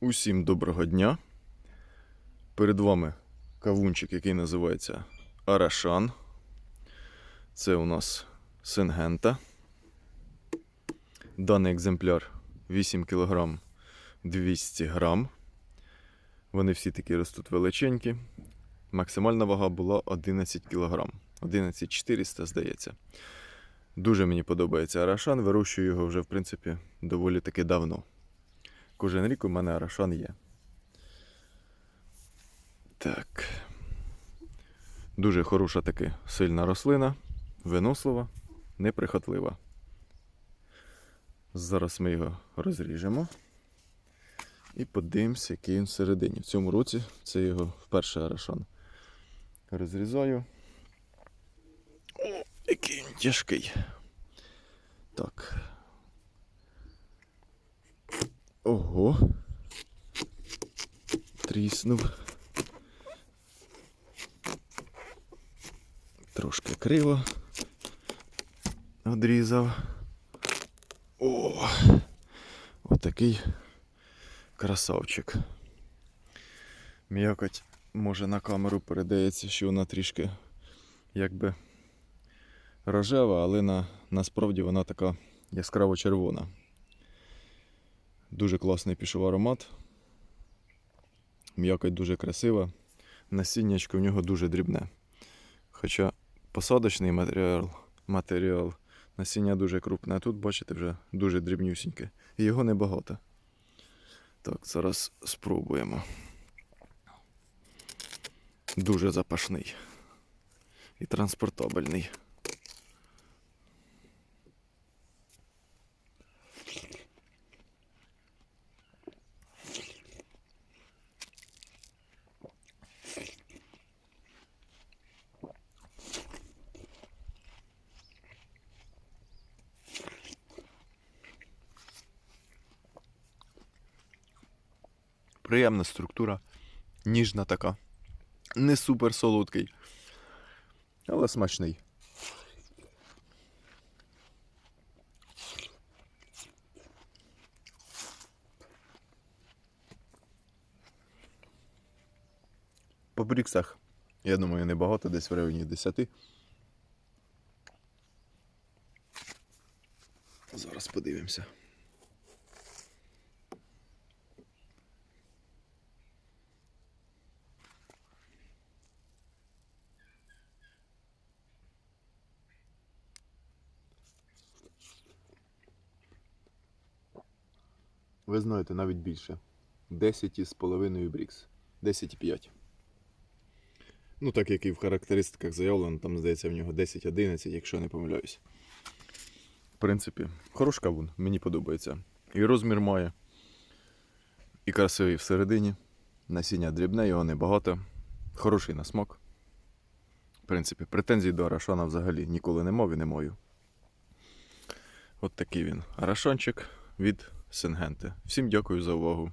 Усім доброго дня. Перед вами кавунчик, який називається Арашан. Це у нас сингента. Даний екземпляр 8 кг 200 грам. Вони всі такі ростуть величенькі. Максимальна вага була 11 кг. 11400, здається. Дуже мені подобається Арашан. Вирощую його вже, в принципі, доволі таки давно. Кожен рік у мене арашан є. Так. Дуже хороша таки сильна рослина, винослива, неприхотлива. Зараз ми його розріжемо і подивимося, який він всередині. В цьому році це його перший арашан. Розрізаю. О, який він тяжкий. Так. Ого. Тріснув. Трошки криво. Одрізав. О! Отакий красавчик. М'якоть, може, на камеру передається, що вона трішки якби рожева, але на, насправді вона така яскраво червона. Дуже класний пішов аромат. М'якоть дуже красива. Насіннячко в нього дуже дрібне. Хоча посадочний матеріал, матеріал насіння дуже крупне, а тут, бачите, вже дуже дрібнюсіньке. І його небагато. Так, зараз спробуємо. Дуже запашний і транспортабельний. Приємна структура, ніжна така. Не супер солодкий, але смачний. По бріксах, я думаю, небагато, десь в районі 10. Зараз подивимося. Ви знаєте, навіть більше. 10,5 брікс. 10,5. Ну, так як і в характеристиках заявлено, там, здається, в нього 10-11, якщо не помиляюсь. В принципі, хорош кавун, мені подобається. І розмір має. І красивий всередині. Насіння дрібне, його небагато. Хороший на смак. В принципі, претензій до Арашана взагалі ніколи не мав і не маю. От такий він. Арашанчик від Сингенти. Всім дякую за увагу.